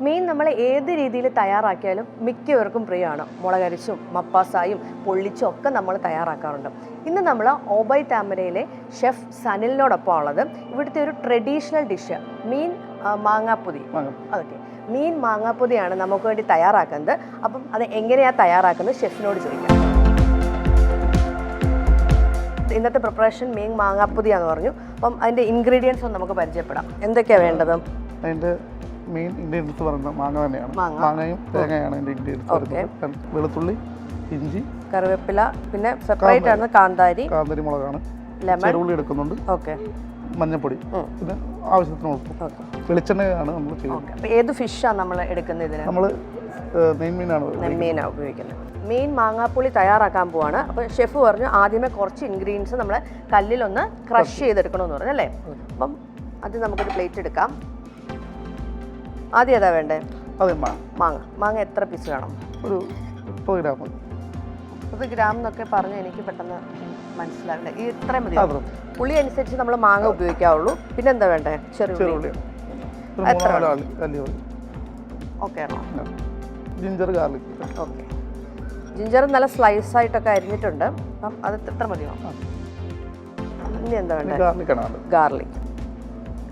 മീൻ നമ്മൾ ഏത് രീതിയിൽ തയ്യാറാക്കിയാലും മിക്കവർക്കും പ്രിയമാണ്. മുളകരിച്ചും മപ്പാസായും പൊള്ളിച്ചും ഒക്കെ നമ്മൾ തയ്യാറാക്കാറുണ്ട്. ഇന്ന് നമ്മൾ ഓബൈ താമരയിലെ ഷെഫ് സനിലിനോടൊപ്പം ഉള്ളത് ഇവിടുത്തെ ഒരു ട്രഡീഷണൽ ഡിഷ് മീൻ മാങ്ങാപ്പൊതി. ഓക്കെ. മീൻ മാങ്ങാപ്പൊതിയാണ് നമുക്ക് വേണ്ടി തയ്യാറാക്കുന്നത്. അപ്പം അത് എങ്ങനെയാണ് തയ്യാറാക്കുന്നത്? ഷെഫിനോട് ചോദിക്കാം. ഇന്നത്തെ പ്രിപ്പറേഷൻ മീൻ മാങ്ങാപ്പൊതിയാന്ന് പറഞ്ഞു. അപ്പം അതിന്റെ ഇൻഗ്രീഡിയൻസ് ഒന്ന് നമുക്ക് പരിചയപ്പെടാം. എന്തൊക്കെയാണ് വേണ്ടത്? അതിന്റെ മെയിൻ ഇൻഗ്രീഡിയൻസ് പറയുന്നത് മാങ്ങ തന്നെയാണ്. മാങ്ങയും തേങ്ങയാണ് അതിന്റെ ഇൻഗ്രീഡിയൻസ്. വരുന്നത് വെളുത്തുള്ളി ഇഞ്ചി കറിവേപ്പില പിന്നെ സെപ്പറേറ്റ് ആണ് കാന്താരി. കാന്താരി മുളകാണ്. ചെറുള്ളി എടുക്കുന്നുണ്ട്. ഓക്കെ. മഞ്ഞപ്പൊടി. പിന്നെ ആവശ്യത്തിന് ഉൾപ്പും വെളിച്ചെണ്ണയാണ് നമ്മൾ ചെയ്യുന്നത്. ഏത് ഫിഷാണ് നമ്മൾ എടുക്കുന്നത് ഇതിന്? നമ്മൾ നെയ്മീനാണ് നെയ്മീനാണ് ഉപയോഗിക്കുന്നത്. മീൻ മാങ്ങാപ്പുളി തയ്യാറാക്കാൻ പോവാണ്. അപ്പോൾ ഷെഫ് പറഞ്ഞു ആദ്യമേ കുറച്ച് ഇൻഗ്രീഡിയൻസ് നമ്മൾ കല്ലിലൊന്ന് ക്രഷ് ചെയ്തെടുക്കണമെന്ന് പറഞ്ഞു അല്ലേ? അപ്പം അത് നമുക്കൊരു പ്ലേറ്റ് എടുക്കാം. ആദ്യം ഏതാ വേണ്ടേ? അതെ മാ മാങ്ങ. മാങ്ങ എത്ര പീസ് വേണം? ഒരു മുപ്പത് ഗ്രാം മുപ്പത് ഗ്രാം എന്നൊക്കെ പറഞ്ഞ് എനിക്ക് പെട്ടെന്ന് മനസ്സിലാവില്ല ഈ ഇത്രയും മതി. പുളി അനുസരിച്ച് നമ്മൾ മാങ്ങ ഉപയോഗിക്കാവുള്ളൂ. പിന്നെ എന്താ വേണ്ടേ? അല്ലി ഓക്കെ ആണോ ജിഞ്ചർ ഗാർലിക്. ഓക്കെ. ജിഞ്ചർ നല്ല സ്ലൈസ് ആയിട്ടൊക്കെ അരിഞ്ഞിട്ടുണ്ട്. അപ്പം അത് എത്ര മതിയോ ഇനി എന്താ വേണ്ടത് ഗാർലിക്.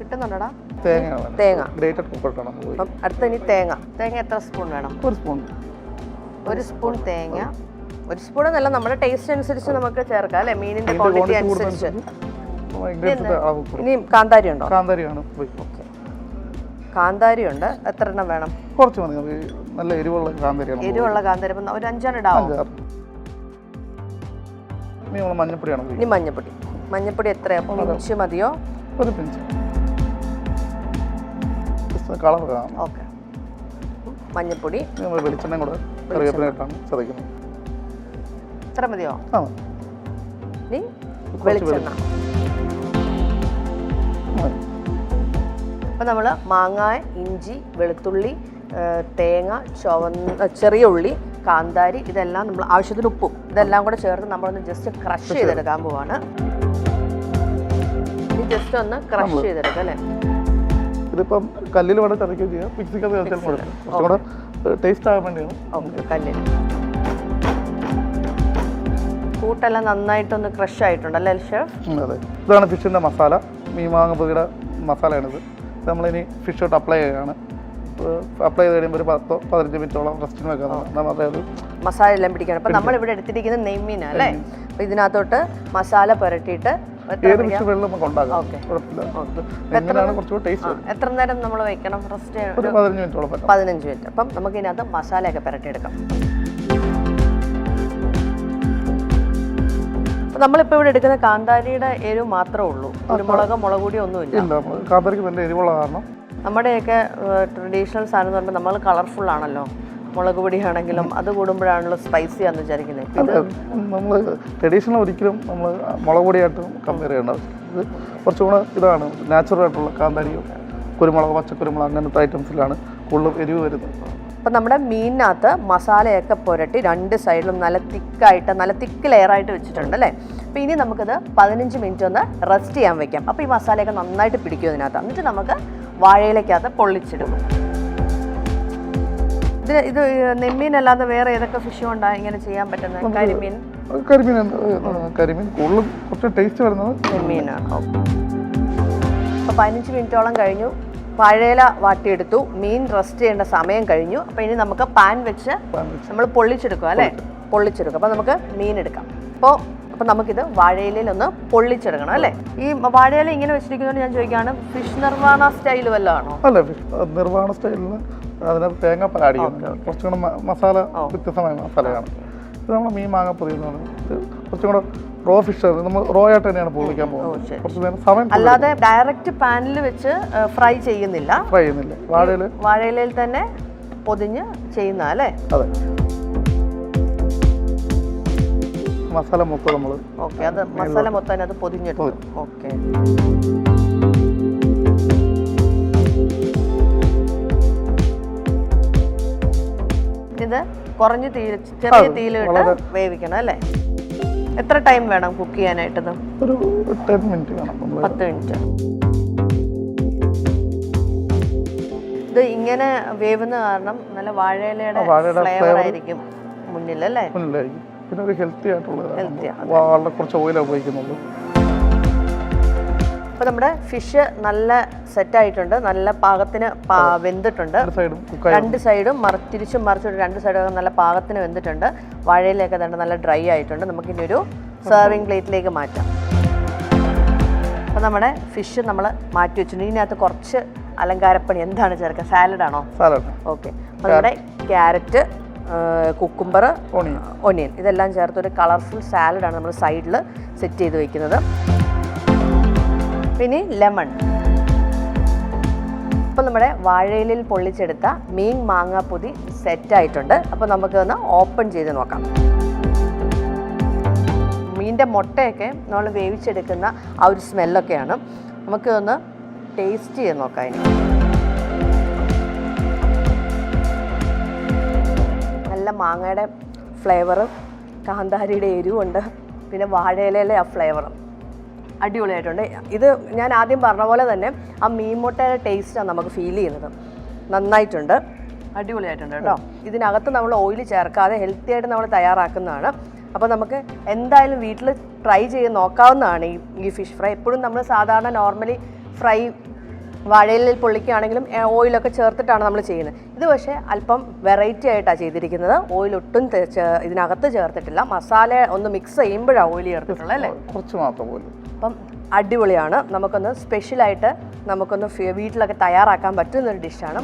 കിട്ടുന്നുണ്ടോടാ. തേങ്ങ തേങ്ങ. ഗ്രേറ്റഡ് കുക്കറിട്ടാണ് നമ്മൾ അപ്പം അടുത്ത ഇനി തേങ്ങ. തേങ്ങ എത്ര സ്പൂൺ വേണം? ഒരു സ്പൂൺ ഒരു സ്പൂൺ തേങ്ങ. ഒരു സ്പൂൺ എന്നല്ല നമ്മുടെ ടേസ്റ്റ് അനുസരിച്ച് നമുക്ക് ചേർക്കാം അല്ലേ? മീനിന്റെ ക്വാണ്ടിറ്റി അനുസരിച്ച്. ഇനി കാന്താരി ഉണ്ടോ? കാന്താരിയാണ് ഉപയോഗിക്കുന്നത് കാന്താരി ഉണ്ട്. എത്ര എണ്ണം വേണം? കുറച്ച് മതി. നല്ല എരിവുള്ള കാന്താരിയാണ് എരിവുള്ള കാന്താരി. ഒരു അഞ്ചെണ്ണം ഇടാവും? മഞ്ഞപ്പൊടിയാണ് ഇനി മഞ്ഞപ്പൊടി. മഞ്ഞപ്പൊടി എത്രയാ? പിഞ്ച് മതിയോ? ഒരു പിഞ്ച്. കളർ കാണാം ഓക്കെ. മഞ്ഞപ്പൊടി. നമ്മൾ വെളിച്ചെണ്ണ കൂടെ കറിവേപ്പിനായിട്ടാണ് ചതയ്ക്കുന്നത് ഇത്ര മതിയോ? ആ. ഇനി വെളിച്ചെണ്ണ. അപ്പം നമ്മൾ മാങ്ങ ഇഞ്ചി വെളുത്തുള്ളി തേങ്ങ ചുവന്ന ചെറിയ ഉള്ളി കാന്താരി ഇതെല്ലാം നമ്മൾ ആവശ്യത്തിന് ഉപ്പും ഇതെല്ലാം കൂടെ ചേർത്ത് നമ്മളൊന്ന് ജസ്റ്റ് ക്രഷ് ചെയ്തെടുക്കാൻ പോവാണ്. ജസ്റ്റ് ഒന്ന് ക്രഷ് ചെയ്തെടുക്കാം അല്ലേ? ഇതിപ്പം കല്ലിൽ വേണം ചതയ്ക്കുകയും ചെയ്യാം. മിക്സിക്കകത്ത് ചതച്ചാൽ കുഴപ്പം കുറച്ചും കൂടെ ടേസ്റ്റ് ആകാൻ വേണ്ടിയാണ്. ഓക്കെ കല്ലിൽ കൂട്ടെല്ലാം നന്നായിട്ടൊന്ന് ക്രഷ് ആയിട്ടുണ്ട് അല്ലേ ഷെഫ് അതെ. ഇതാണ് ഫിഷിന്റെ മസാല. മീൻ മാങ്ങപ്പൊതിയുടെ മസാലയാണിത്. നമ്മളിനി ഫിഷ് തൊട്ട് അപ്ലൈ ചെയ്യുകയാണ്. അപ്ലൈ ചെയ്ത് കഴിയുമ്പോൾ ഒരു പത്തോ പതിനഞ്ച് മിനിറ്റോളം റെസ്റ്റിന് വെക്കാം അതായത് മസാല എല്ലാം പിടിക്കണം. അപ്പം നമ്മൾ ഇവിടെ എടുത്തിരിക്കുന്നത് നെയ്മീനാണ് അല്ലേ? അപ്പം ഇതിനകത്തോട്ട് മസാല പുരട്ടിയിട്ട് ഏത്? വെള്ളം നമുക്ക് ഉണ്ടാക്കാം. ഓക്കെ കുഴപ്പമില്ല. എങ്ങനെയാണ് കുറച്ചുകൂടെ ടേസ്റ്റ് എത്ര നേരം നമ്മൾ വെക്കണം? ഫസ്റ്റ് ഒരു പതിനഞ്ച് മിനിറ്റോളം പതിനഞ്ച് മിനിറ്റ്. അപ്പം നമുക്ക് ഇതിനകത്ത് മസാലയൊക്കെ പുരട്ടിയെടുക്കാം. നമ്മളിപ്പോൾ ഇവിടെ എടുക്കുന്ന കാന്താരിയുടെ എരിവ് മാത്രമേ ഉള്ളൂ. കുരുമുളക് മുളക് കൂടി ഒന്നുമില്ല കാന്തരിക്ക് എരിവുള്ള കാരണം നമ്മുടെയൊക്കെ ട്രഡീഷണൽ സാധനം എന്ന് പറഞ്ഞാൽ നമ്മൾ കളർഫുൾ ആണല്ലോ. മുളക് പൊടിയാണെങ്കിലും അത് കൂടുമ്പോഴാണല്ലോ സ്പൈസി ആണെന്ന് വിചാരിക്കുന്നത് അത് നമ്മൾ ട്രഡീഷണൽ ഒരിക്കലും നമ്മൾ മുളക് പൊടിയായിട്ട് കമ്പയർ ചെയ്യേണ്ട ഇത് കുറച്ചും കൂടെ ഇതാണ് നാച്ചുറൽ ആയിട്ടുള്ള കാന്താരിയും കുരുമുളക് പച്ചക്കുരുമുളക് അങ്ങനത്തെ ഐറ്റംസിലാണ് കൂടുതലും എരിവ് വരുന്നത്. അപ്പം നമ്മുടെ മീനിനകത്ത് മസാലയൊക്കെ പുരട്ടി രണ്ട് സൈഡിലും നല്ല തിക്കായിട്ട് നല്ല തിക്ക് ലെയറായിട്ട് വെച്ചിട്ടുണ്ട് അല്ലേ? അപ്പോൾ ഇനി നമുക്കത് പതിനഞ്ച് മിനിറ്റ് ഒന്ന് റെസ്റ്റ് ചെയ്യാൻ വെക്കാം. അപ്പോൾ ഈ മസാലയൊക്കെ നന്നായിട്ട് പിടിക്കും ഇതിനകത്ത്. എന്നിട്ട് നമുക്ക് വാഴയിലേക്കകത്ത് പൊള്ളിച്ചിടും. ഇത് ഇത് നെമ്മീൻ അല്ലാതെ വേറെ ഏതൊക്കെ ഫിഷും ഉണ്ടാ ഇങ്ങനെ ചെയ്യാൻ പറ്റുന്നത് കരിമീൻ? കരിമീൻ കരിമീൻ. കൂടുതലും കുറച്ച് ടേസ്റ്റ് വരുന്നത് നെമ്മീനാണ് അപ്പോൾ പതിനഞ്ച് മിനിറ്റോളം കഴിഞ്ഞു. വാഴയില വാട്ടിയെടുത്തു. മീൻ റെസ്റ്റ് ചെയ്യേണ്ട സമയം കഴിഞ്ഞു. അപ്പോൾ ഇനി നമുക്ക് പാൻ വെച്ച് നമ്മൾ പൊള്ളിച്ചെടുക്കുക അല്ലേ? പൊള്ളിച്ചെടുക്കുക. അപ്പോൾ നമുക്ക് മീൻ എടുക്കാം. അപ്പോൾ അപ്പോൾ നമുക്കിത് വാഴയിലയിൽ ഒന്ന് പൊള്ളിച്ചെടുക്കണം അല്ലേ? ഈ വാഴയില ഇങ്ങനെ വെച്ചിരിക്കുന്നതുകൊണ്ട് ഞാൻ ചോദിക്കുകയാണ് ഫിഷ് നിർവാണ സ്റ്റൈൽ വല്ലതാണോ അല്ല നിർവാണ നിർവഹണ സ്റ്റൈലിന് തേങ്ങ ചെയ്യുന്നുണ്ട്. കുറച്ചും കൂടെ മസാല വ്യത്യസ്തമായ മസാലയാണ്. ഇത് നമ്മൾ മീൻ മാങ്ങ പറയുന്നത് ഇത് കുറച്ചും കൂടെ റോ ഫിഷ് നമ്മൾ റോ ആയിട്ട് തന്നെയാണ് പൊള്ളിക്കാൻ പോകുന്നത്. കുറച്ച് നേരം സമയം അല്ലാതെ ഡയറക്റ്റ് പാനിൽ വെച്ച് ഫ്രൈ ചെയ്യുന്നില്ല. ഫ്രൈ ചെയ്യുന്നില്ല. വാഴയിൽ വാഴയിലയിൽ തന്നെ പൊതിഞ്ഞ് ചെയ്യുന്ന അല്ലേ? അതെ. മസാല മൊത്തം നമ്മൾ ഓക്കെ അത് മസാല മൊത്തം അത് പൊതിഞ്ഞെടുക്കും ഓക്കെ ഇത് കുറഞ്ഞ തീയിൽ ചെറിയ തീയിലിട്ട് വേവിക്കണം അല്ലേ? എത്ര ടൈം വേണം കുക്ക് ചെയ്യാനായിട്ടത്? ഒരു ടെൻ മിനിറ്റ് വേണം പത്ത് മിനിറ്റ്. ഇത് ഇങ്ങനെ വേവുന്ന കാരണം നല്ല വാഴയിലയുടെ ഫ്ലേവർ ആയിരിക്കും മുന്നിൽ അല്ലേ? പിന്നെ ഒരു ഹെൽത്തി ആയിട്ടുള്ള കുറച്ച് ഓയിലാണ് ഉപയോഗിക്കുന്നുള്ളൂ. അപ്പോൾ നമ്മുടെ ഫിഷ് നല്ല സെറ്റ് ആയിട്ടുണ്ട്. നല്ല പാകത്തിന് വെന്തിട്ടുണ്ട്. രണ്ട് സൈഡും തിരിച്ചും മറിച്ചിട്ട് രണ്ട് സൈഡും നല്ല പാകത്തിന് വെന്തിട്ടുണ്ട്. വാഴയിലൊക്കെ തന്നെ നല്ല ഡ്രൈ ആയിട്ടുണ്ട്. നമുക്കിനി ഒരു സെർവിങ് പ്ലേറ്റിലേക്ക് മാറ്റാം. അപ്പോൾ നമ്മുടെ ഫിഷ് നമ്മൾ മാറ്റി വെച്ചിട്ടുണ്ട്. ഇതിനകത്ത് കുറച്ച് അലങ്കാരപ്പണി. എന്താണ് ചേർക്കുക? സാലഡാണോ സാലഡ് ഓക്കെ നമ്മുടെ ക്യാരറ്റ് കുക്കുംബർ ഓണിയൻ ഒനിയൻ ഇതെല്ലാം ചേർത്ത് ഒരു കളർഫുൾ സാലഡാണ് നമ്മൾ സൈഡിൽ സെറ്റ് ചെയ്ത് വെക്കുന്നത്. പിന്നെ ലെമൺ. ഇപ്പം നമ്മുടെ വാഴയിലിൽ പൊള്ളിച്ചെടുത്ത മീൻ മാങ്ങാപ്പൊതി സെറ്റ് ആയിട്ടുണ്ട് അപ്പോൾ നമുക്ക് ഒന്ന് ഓപ്പൺ ചെയ്ത് നോക്കാം. മീനിന്റെ മുട്ടയൊക്കെ നമ്മൾ വേവിച്ചെടുക്കുന്ന ആ ഒരു സ്മെല്ലൊക്കെയാണ്. നമുക്ക് ഒന്ന് ടേസ്റ്റ് ചെയ്ത് നോക്കാം ഇനി. നല്ല മാങ്ങയുടെ ഫ്ലേവറും കാന്താരിയുടെ എരിവുണ്ട് പിന്നെ വാഴയിലയിലെ ആ ഫ്ലേവറും. അടിപൊളിയായിട്ടുണ്ട്. ഇത് ഞാൻ ആദ്യം പറഞ്ഞ പോലെ തന്നെ ആ മീൻമുട്ടയുടെ ടേസ്റ്റാണ് നമുക്ക് ഫീൽ ചെയ്യുന്നത്. നന്നായിട്ടുണ്ട്. അടിപൊളിയായിട്ടുണ്ട് കേട്ടോ. ഇതിനകത്ത് നമ്മൾ ഓയിൽ ചേർക്കാതെ ഹെൽത്തി ആയിട്ട് നമ്മൾ തയ്യാറാക്കുന്നതാണ്. അപ്പോൾ നമുക്ക് എന്തായാലും വീട്ടിൽ ട്രൈ ചെയ്ത് നോക്കാവുന്നതാണ് ഈ ഈ ഫിഷ് ഫ്രൈ എപ്പോഴും നമ്മൾ സാധാരണ നോർമലി ഫ്രൈ വാഴയിൽ പൊള്ളിക്കുകയാണെങ്കിലും ഓയിലൊക്കെ ചേർത്തിട്ടാണ് നമ്മൾ ചെയ്യുന്നത്. ഇത് പക്ഷേ അല്പം വെറൈറ്റി ആയിട്ടാണ് ചെയ്തിരിക്കുന്നത്. ഓയിൽ ഒട്ടും ഇതിനകത്ത് ചേർത്തിട്ടില്ല. മസാല ഒന്ന് മിക്സ് ചെയ്യുമ്പോഴാണ് ഓയിൽ ചേർത്തിട്ടുള്ളത് അല്ലേ? കുറച്ച് മാത്രം പോലും. അപ്പം അടിപൊളിയാണ്. നമുക്കൊന്ന് സ്പെഷ്യലായിട്ട് നമുക്കൊന്ന് വീട്ടിലൊക്കെ തയ്യാറാക്കാൻ പറ്റുന്ന ഒരു ഡിഷാണ്